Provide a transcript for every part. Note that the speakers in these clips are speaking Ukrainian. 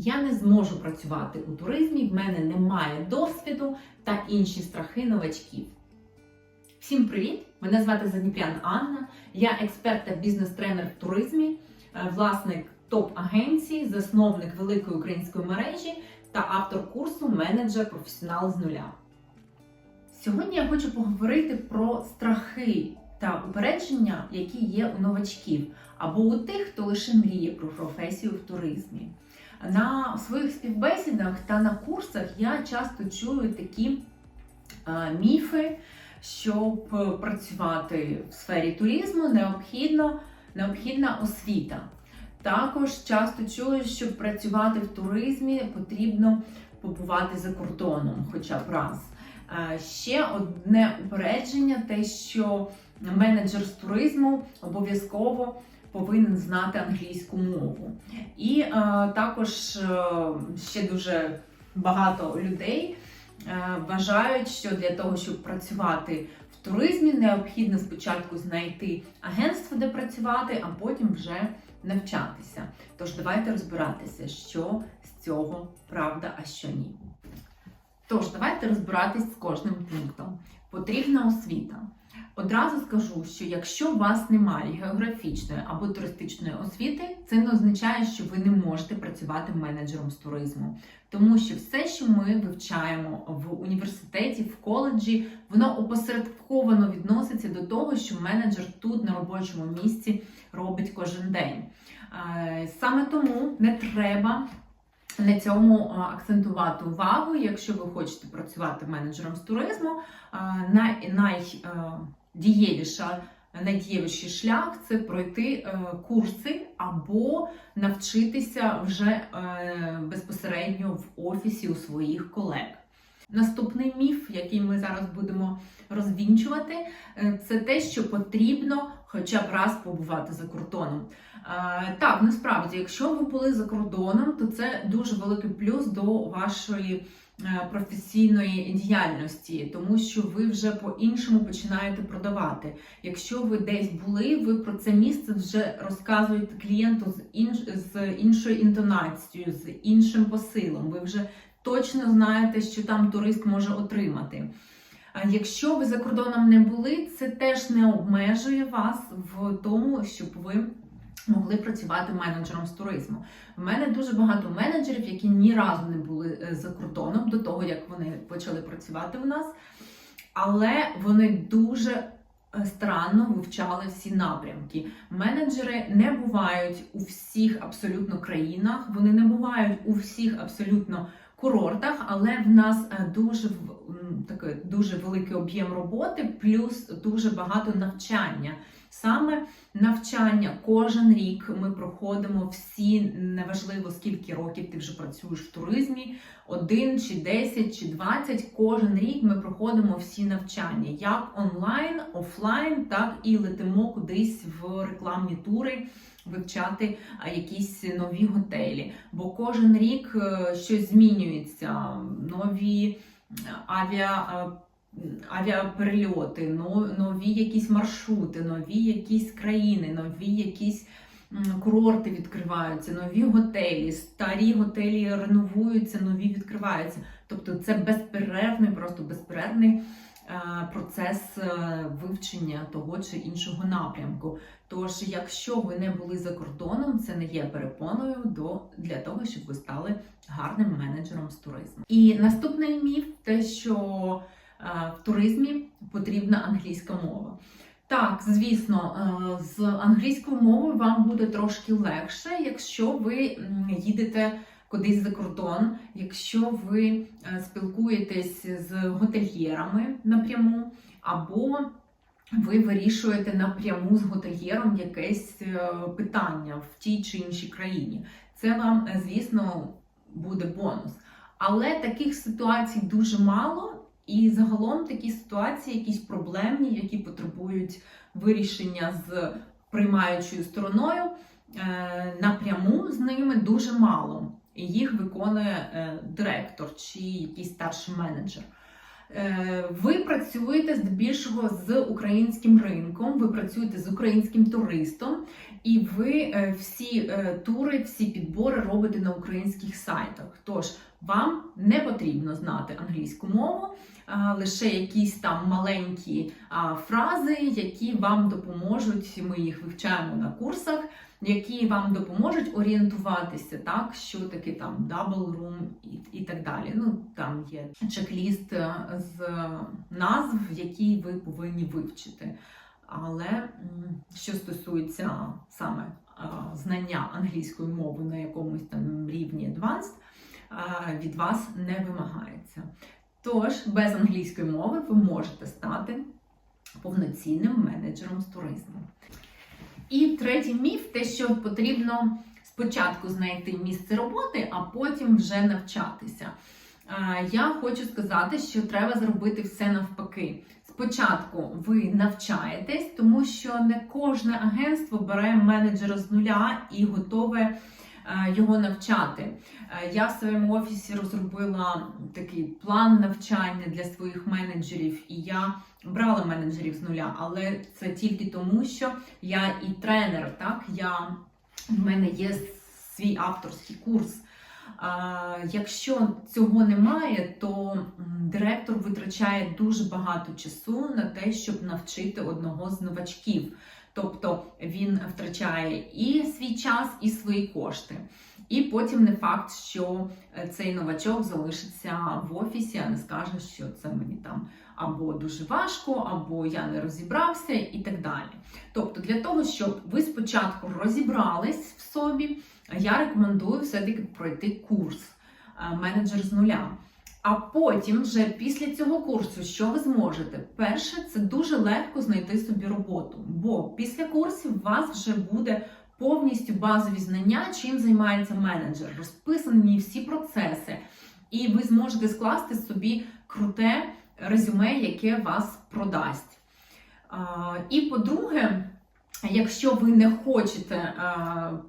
Я не зможу працювати у туризмі, в мене немає досвіду та інші страхи новачків. Всім привіт! Мене звати Заніп'ян Анна. Я експерт та бізнес-тренер в туризмі, е, власник топ-агенції, засновник великої української мережі та автор курсу Менеджер професіонал з нуля. Сьогодні я хочу поговорити про страхи та упередження, які є у новачків, або у тих, хто лише мріє про професію в туризмі. На своїх співбесідах та на курсах я часто чую такі е, міфи, щоб працювати в сфері туризму, необхідно, необхідна освіта. Також часто чую, щоб працювати в туризмі, потрібно побувати за кордоном, хоча б раз. Е, Ще одне упередження: те, що менеджер з туризму обов'язково повинен знати англійську мову. І е, також е, ще дуже багато людей е, вважають, що для того, щоб працювати в туризмі, необхідно спочатку знайти агентство, де працювати, а потім вже навчатися. Тож давайте розбиратися, що з цього правда, а що ні. Тож, давайте розбиратись з кожним пунктом. Потрібна освіта. Одразу скажу, що якщо у вас немає географічної або туристичної освіти, це не означає, що ви не можете працювати менеджером з туризму. Тому що все, що ми вивчаємо в університеті, в коледжі, воно опосередковано відноситься до того, що менеджер тут на робочому місці робить кожен день. Е, Саме тому не треба на цьому акцентувати увагу, якщо ви хочете працювати менеджером з туризму. а, най- Найдієвіша, найдієвіший шлях це пройти е, курси або навчитися вже е, безпосередньо в офісі у своїх колег. Наступний міф, який ми зараз будемо розвінчувати, е, це те, що потрібно хоча б раз побувати за кордоном. Так, насправді, якщо ви були за кордоном, то це дуже великий плюс до вашої професійної діяльності, тому що ви вже по-іншому починаєте продавати. Якщо ви десь були, ви про це місце вже розказуєте клієнту з, інш... з іншою інтонацією, з іншим посилом. Ви вже точно знаєте, що там турист може отримати. А Якщо ви за кордоном не були, це теж не обмежує вас в тому, щоб ви могли працювати менеджером з туризму. У мене дуже багато менеджерів, які ні разу не були е, за кордоном до того, як вони почали працювати в нас, але вони дуже е, старанно вивчали всі напрямки. Менеджери не бувають у всіх абсолютно країнах, вони не бувають у всіх абсолютно курортах, але в нас е, дуже такий дуже великий об'єм роботи, плюс дуже багато навчання. Саме навчання кожен рік ми проходимо всі, неважливо скільки років ти вже працюєш в туризмі, один чи 10 чи 20, кожен рік ми проходимо всі навчання, як онлайн, офлайн, так і летимо кудись в рекламні тури. Вивчати якісь нові готелі, бо кожен рік е, щось змінюється, нові е, авіа, е, авіаперельоти, нові якісь маршрути, нові якісь країни, нові якісь курорти відкриваються, нові готелі, старі готелі реновуються, нові відкриваються. Тобто це безперервний, просто безперервний е, процес е, вивчення того чи іншого напрямку. Тож, якщо ви не були за кордоном, це не є перепоною до для того, щоб ви стали гарним менеджером з туризму. І наступний міф те, що в туризмі потрібна англійська мова. Так, звісно, е, з англійською мовою вам буде трошки легше, якщо ви їдете кудись за кордон, якщо ви е, спілкуєтесь з готельєрами напряму, або ви вирішуєте напряму з готельєром якесь е, питання в тій чи іншій країні. Це вам, е, звісно, буде бонус. Але таких ситуацій дуже мало, і загалом такі ситуації, якісь проблемні, які потребують вирішення з приймаючою стороною, е, напряму з ними дуже мало. Їх виконує е, директор чи якийсь старший менеджер. Е, Ви працюєте здебільшого з українським ринком, ви працюєте з українським туристом, і ви всі тури, всі підбори робите на українських сайтах. Тож вам не потрібно знати англійську мову, лише якісь там маленькі фрази, які вам допоможуть. Ми їх вивчаємо на курсах, які вам допоможуть орієнтуватися, так що таке там double room і, і так далі. Ну там є чек-ліст е, з назв, які ви повинні вивчити. Але що стосується саме знання англійської мови на якомусь там рівні advanced, від вас не вимагається. Тож, без англійської мови ви можете стати повноцінним менеджером з туризму. І третій міф те, що потрібно спочатку знайти місце роботи, а потім вже навчатися. Я хочу сказати, що треба зробити все навпаки. Спочатку ви навчаєтесь, тому що не кожне агентство бере менеджера з нуля і готове його навчати. Е, Я в своєму офісі розробила такий план навчання для своїх менеджерів, і я брала менеджерів з нуля, але це тільки тому, що я і тренер. Так, я в мене є свій авторський курс. Якщо цього немає, то директор витрачає дуже багато часу на те, щоб навчити одного з новачків. Тобто він втрачає і свій час, і свої кошти. І потім не факт, що е, цей новачок залишиться в офісі, а не скаже, що це мені там або дуже важко, або я не розібрався, і так далі. Тобто, для того, щоб ви спочатку розібрались в собі, я рекомендую все-таки пройти курс е, менеджер з нуля. А потім, вже після цього курсу, що ви зможете? Перше, це дуже легко знайти собі роботу, бо після курсів у вас вже буде повністю базові знання, чим займається менеджер, розписані всі процеси, і ви зможете скласти собі круте резюме, яке вас продасть. І по-друге, якщо ви не хочете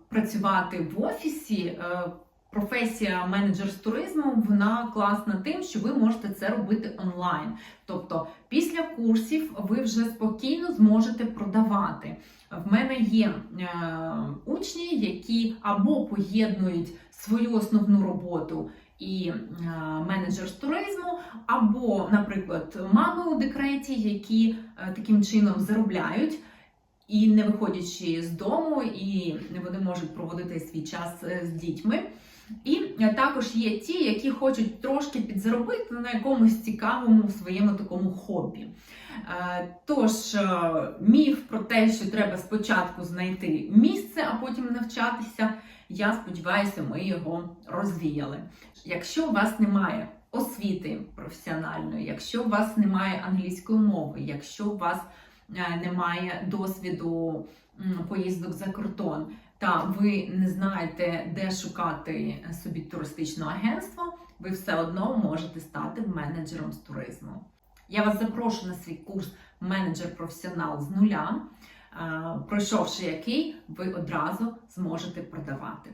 працювати в офісі, е, професія менеджер з туризму вона класна тим, що ви можете це робити онлайн. Тобто, після курсів ви вже спокійно зможете продавати. В мене є е, учні, які або поєднують свою основну роботу і е, менеджер з туризму, або, наприклад, мами у декреті, які е, таким чином заробляють. І не виходячи з дому, і вони можуть проводити свій час е, з дітьми. І е, також є ті, які хочуть трошки підзаробити на якомусь цікавому своєму такому хобі. Е, Тож, е, міф про те, що треба спочатку знайти місце, а потім навчатися, я сподіваюся, ми його розвіяли. Якщо у вас немає освіти професіональної, якщо у вас немає англійської мови, якщо у вас немає досвіду поїздок за кордон, та ви не знаєте, де шукати собі туристичне агентство, ви все одно можете стати менеджером з туризму. Я вас запрошую на свій курс менеджер професіонал з нуля, пройшовши який ви одразу зможете продавати.